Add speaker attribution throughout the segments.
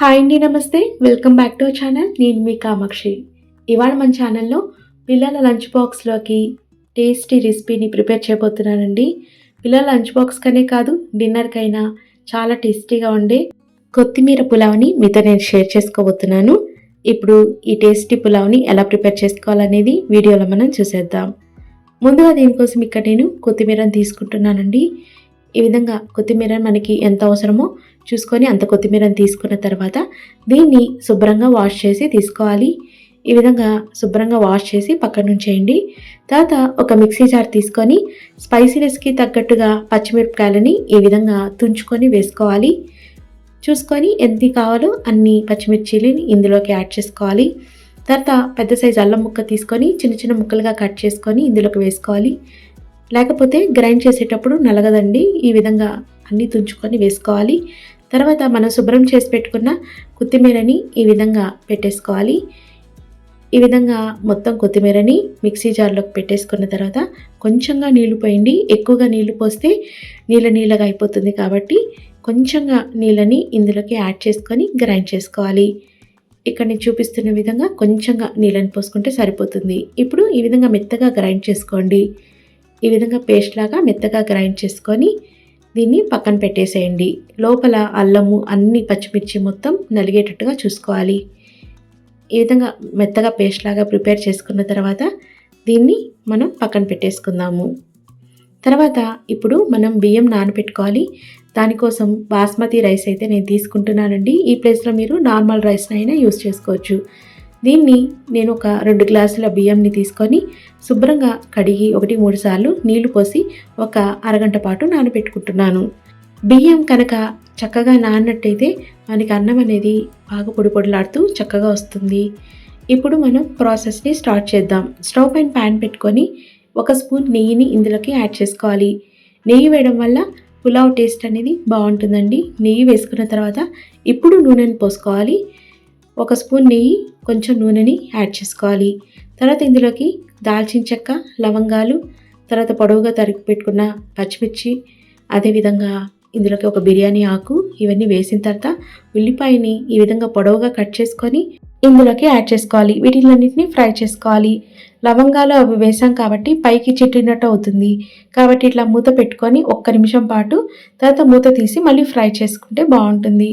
Speaker 1: Hi అండి నమస్తే. Welcome back to channel నేను మీ కామాక్షి. ఇవాళ మన ఛానల్లో పిల్లల లంచ్ బాక్స్లోకి టేస్టీ రెసిపీని ప్రిపేర్ చేయబోతున్నానండి. పిల్లల లంచ్ బాక్స్ కనే కాదు డిన్నర్కైనా చాలా టేస్టీగా ఉండే కొత్తిమీర పులావ్ని మీతో నేను షేర్ చేసుకోబోతున్నాను. ఇప్పుడు ఈ టేస్టీ పులావ్ని ఎలా ప్రిపేర్ చేసుకోవాలనేది వీడియోలో మనం చూసేద్దాం. ముందుగా దీనికోసం ఇక్కడ నేను కొత్తిమీరని తీసుకుంటున్నానండి. ఈ విధంగా కొత్తిమీర మనకి ఎంత అవసరమో చూసుకొని అంత కొత్తిమీరని తీసుకున్న తర్వాత దీన్ని శుభ్రంగా వాష్ చేసి తీసుకోవాలి. ఈ విధంగా శుభ్రంగా వాష్ చేసి పక్కన ఉంచేయండి. తర్వాత ఒక మిక్సీ జార్ తీసుకొని స్పైసీనెస్కి తగ్గట్టుగా పచ్చిమిరపకాయలని ఈ విధంగా తుంచుకొని వేసుకోవాలి. చూసుకొని ఎంత కావాలో అన్ని పచ్చిమిర్చిలని ఇందులోకి యాడ్ చేసుకోవాలి. తర్వాత పెద్ద సైజు అల్లం ముక్క తీసుకొని చిన్న చిన్న ముక్కలుగా కట్ చేసుకొని ఇందులోకి వేసుకోవాలి. లేకపోతే గ్రైండ్ చేసేటప్పుడు నలగదండి. ఈ విధంగా అన్నీ తుంచుకొని వేసుకోవాలి. తర్వాత మనం శుభ్రం చేసి పెట్టుకున్న కొత్తిమీరని ఈ విధంగా పెట్టేసుకోవాలి. ఈ విధంగా మొత్తం కొత్తిమీరని మిక్సీ జార్లోకి పెట్టేసుకున్న తర్వాత కొంచెంగా నీళ్ళు పోయండి. ఎక్కువగా నీళ్ళు పోస్తే నీళ్ళ నీళ్ళగా అయిపోతుంది కాబట్టి కొంచెంగా నీళ్ళని ఇందులోకి యాడ్ చేసుకొని గ్రైండ్ చేసుకోవాలి. ఇక్కడ నేను చూపిస్తున్న విధంగా కొంచెంగా నీళ్ళని పోసుకుంటే సరిపోతుంది. ఇప్పుడు ఈ విధంగా మెత్తగా గ్రైండ్ చేసుకోండి. ఈ విధంగా పేస్ట్ లాగా మెత్తగా గ్రైండ్ చేసుకొని దీన్ని పక్కన పెట్టేసేయండి. లోపల అల్లము అన్ని పచ్చిమిర్చి మొత్తం నలిగేటట్టుగా చూసుకోవాలి. ఈ విధంగా మెత్తగా పేస్ట్ లాగా ప్రిపేర్ చేసుకున్న తర్వాత దీన్ని మనం పక్కన పెట్టేసుకుందాము. తర్వాత ఇప్పుడు మనం బియ్యం నానబెట్టుకోవాలి. దానికోసం బాస్మతి రైస్ అయితే నేను తీసుకుంటున్నానండి. ఈ ప్లేస్లో మీరు నార్మల్ రైస్ని అయినా యూస్ చేసుకోవచ్చు. దీన్ని నేను ఒక రెండు గ్లాసుల బియ్యంని తీసుకొని శుభ్రంగా కడిగి ఒకటి మూడు సార్లు నీళ్ళు పోసి ఒక అరగంట పాటు నానబెట్టుకుంటున్నాను. బియ్యం కనుక చక్కగా నానట్టయితే మనకి అన్నం అనేది బాగా పొడి పొడిలాడుతూ చక్కగా వస్తుంది. ఇప్పుడు మనం ప్రాసెస్ని స్టార్ట్ చేద్దాం. స్టవ్ పైన ప్యాన్ పెట్టుకొని ఒక స్పూన్ నెయ్యిని ఇందులోకి యాడ్ చేసుకోవాలి. నెయ్యి వేయడం వల్ల పులావ్ టేస్ట్ అనేది బాగుంటుందండి. నెయ్యి వేసుకున్న తర్వాత ఇప్పుడు నూనెని పోసుకోవాలి. ఒక స్పూన్ నెయ్యి కొంచెం నూనెని యాడ్ చేసుకోవాలి. తర్వాత ఇందులోకి దాల్చిన చెక్క లవంగాలు తర్వాత పొడవుగా తరిగి పెట్టుకున్న పచ్చిమిర్చి అదేవిధంగా ఇందులోకి ఒక బిర్యానీ ఆకు ఇవన్నీ వేసిన తర్వాత ఉల్లిపాయని ఈ విధంగా పొడవుగా కట్ చేసుకొని ఇందులోకి యాడ్ చేసుకోవాలి. వీటిలన్నింటినీ ఫ్రై చేసుకోవాలి. లవంగాలు అవి వేసాం కాబట్టి పైకి చిట్టినట్టు అవుతుంది. కాబట్టి ఇట్లా మూత పెట్టుకొని ఒక్క నిమిషం పాటు తర్వాత మూత తీసి మళ్ళీ ఫ్రై చేసుకుంటే బాగుంటుంది.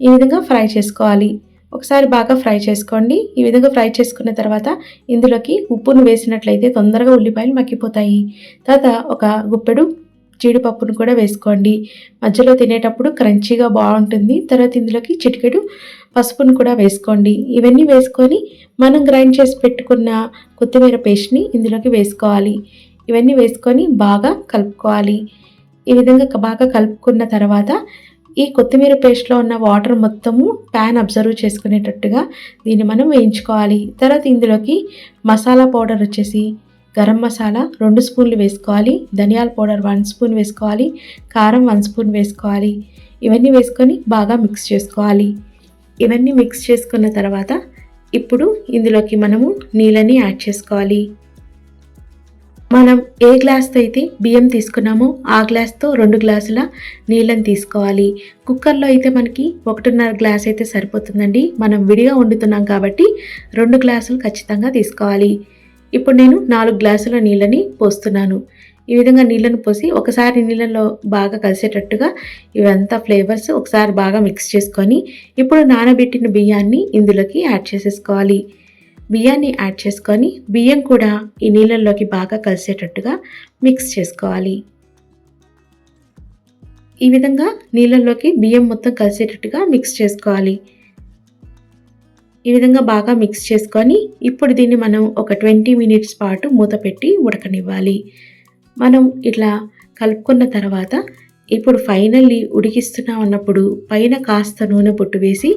Speaker 1: ఈ విధంగా ఫ్రై చేసుకోవాలి. ఒకసారి బాగా ఫ్రై చేసుకోండి. ఈ విధంగా ఫ్రై చేసుకున్న తర్వాత ఇందులోకి ఉప్పును వేసినట్లయితే తొందరగా ఉల్లిపాయలు మగ్గిపోతాయి. తర్వాత ఒక గుప్పెడు జీడిపప్పును కూడా వేసుకోండి. మధ్యలో తినేటప్పుడు క్రంచీగా బాగుంటుంది. తర్వాత ఇందులోకి చిటికెడు పసుపును కూడా వేసుకోండి. ఇవన్నీ వేసుకొని మనం గ్రైండ్ చేసి పెట్టుకున్న కొత్తిమీర పేస్ట్ని ఇందులోకి వేసుకోవాలి. ఇవన్నీ వేసుకొని బాగా కలుపుకోవాలి. ఈ విధంగా బాగా కలుపుకున్న తర్వాత ఈ కొత్తిమీర పేస్ట్లో ఉన్న వాటర్ మొత్తము ప్యాన్ అబ్జర్వ్ చేసుకునేటట్టుగా దీన్ని మనం వేయించుకోవాలి. తర్వాత ఇందులోకి మసాలా పౌడర్ వచ్చేసి గరం మసాలా రెండు స్పూన్లు వేసుకోవాలి. ధనియాల పౌడర్ వన్ స్పూన్ వేసుకోవాలి. కారం వన్ స్పూన్ వేసుకోవాలి. ఇవన్నీ వేసుకొని బాగా మిక్స్ చేసుకోవాలి. ఇవన్నీ మిక్స్ చేసుకున్న తర్వాత ఇప్పుడు ఇందులోకి మనము నీళ్ళని యాడ్ చేసుకోవాలి. మనం ఏ గ్లాస్తో అయితే బియ్యం తీసుకున్నామో ఆ గ్లాస్తో రెండు గ్లాసుల నీళ్ళని తీసుకోవాలి. కుక్కర్లో అయితే మనకి ఒకటిన్నర గ్లాస్ అయితే సరిపోతుందండి. మనం విడిగా వండుతున్నాం కాబట్టి రెండు గ్లాసులు ఖచ్చితంగా తీసుకోవాలి. ఇప్పుడు నేను నాలుగు గ్లాసుల నీళ్ళని పోస్తున్నాను. ఈ విధంగా నీళ్ళను పోసి ఒకసారి నీళ్ళలో బాగా కలిసేటట్టుగా ఇవంతా ఫ్లేవర్స్ ఒకసారి బాగా మిక్స్ చేసుకొని ఇప్పుడు నానబెట్టిన బియ్యాన్ని ఇందులోకి యాడ్ చేసేసుకోవాలి. బియ్యాన్ని యాడ్ చేసుకొని బియ్యం కూడా ఈ నీళ్ళల్లోకి బాగా కలిసేటట్టుగా మిక్స్ చేసుకోవాలి. ఈ విధంగా నీళ్ళల్లోకి బియ్యం మొత్తం కలిసేటట్టుగా మిక్స్ చేసుకోవాలి. ఈ విధంగా బాగా మిక్స్ చేసుకొని ఇప్పుడు దీన్ని మనం ఒక ట్వంటీ మినిట్స్ పాటు మూత పెట్టి ఉడకనివ్వాలి. మనం ఇట్లా కలుపుకున్న తర్వాత ఇప్పుడు ఫైనల్లీ ఉడికిస్తున్నాం అన్నప్పుడు పైన కాస్త నూనె పొట్టు వేసి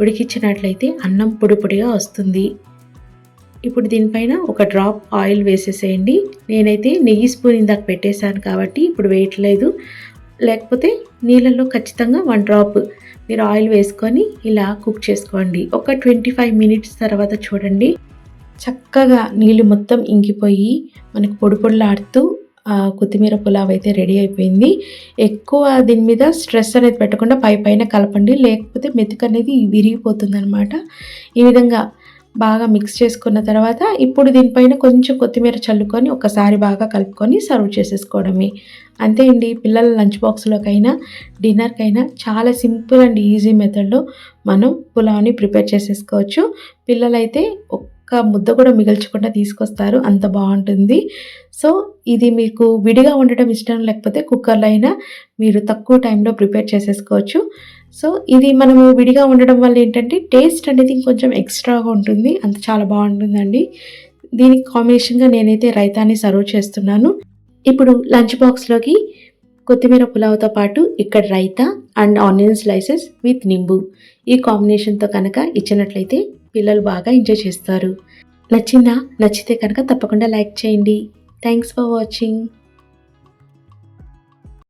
Speaker 1: ఉడికించినట్లయితే అన్నం పొడి పొడిగా వస్తుంది. ఇప్పుడు దీనిపైన ఒక డ్రాప్ ఆయిల్ వేసేసేయండి. నేనైతే నెయ్యి స్పూన్ ఇందాక పెట్టేశాను కాబట్టి ఇప్పుడు వేయట్లేదు. లేకపోతే నీళ్ళల్లో ఖచ్చితంగా వన్ డ్రాప్ మీరు ఆయిల్ వేసుకొని ఇలా కుక్ చేసుకోండి. ఒక ట్వంటీ ఫైవ్ మినిట్స్ తర్వాత చూడండి. చక్కగా నీళ్ళు మొత్తం ఇంకిపోయి మనకు పొడి పొడిలాడుతూ కొత్తిమీర పులావ్ అయితే రెడీ అయిపోయింది. ఎక్కువ దీని మీద స్ట్రెస్ అనేది పెట్టకుండా పై పైన కలపండి. లేకపోతే మెతుకు అనేది విరిగిపోతుంది అనమాట ఈ విధంగా బాగా మిక్స్ చేసుకున్న తర్వాత ఇప్పుడు దీనిపైన కొంచెం కొత్తిమీర చల్లుకొని ఒకసారి బాగా కలుపుకొని సర్వ్ చేసేసుకోవడమే. అంతే అండి పిల్లల లంచ్ బాక్స్లోకైనా డిన్నర్కైనా చాలా సింపుల్ అండ్ ఈజీ మెథడ్లో మనం పులావ్ని ప్రిపేర్ చేసేసుకోవచ్చు. పిల్లలైతే ఒక్క ముద్ద కూడా మిగల్చకుండా తీసుకొస్తారు అంత బాగుంటుంది. సో ఇది మీకు విడిగా ఉండటం ఇష్టం లేకపోతే కుక్కర్లో అయినా మీరు తక్కువ టైంలో ప్రిపేర్ చేసేసుకోవచ్చు. సో ఇది మనము విడిగా ఉండడం వల్ల ఏంటంటే టేస్ట్ అనేది ఇంకొంచెం ఎక్స్ట్రాగా ఉంటుంది. అంత చాలా బాగుంటుందండి. దీనికి కాంబినేషన్గా నేనైతే రైతాని సర్వ్ చేస్తున్నాను. ఇప్పుడు లంచ్ బాక్స్లోకి కొత్తిమీర పులావ్తో పాటు ఇక్కడ raita and onion slices with నింబు ఈ కాంబినేషన్తో కనుక ఇచ్చినట్లయితే పిల్లలు బాగా ఎంజాయ్ చేస్తారు. నచ్చిందా? నచ్చితే కనుక తప్పకుండా లైక్ చేయండి. Thanks for watching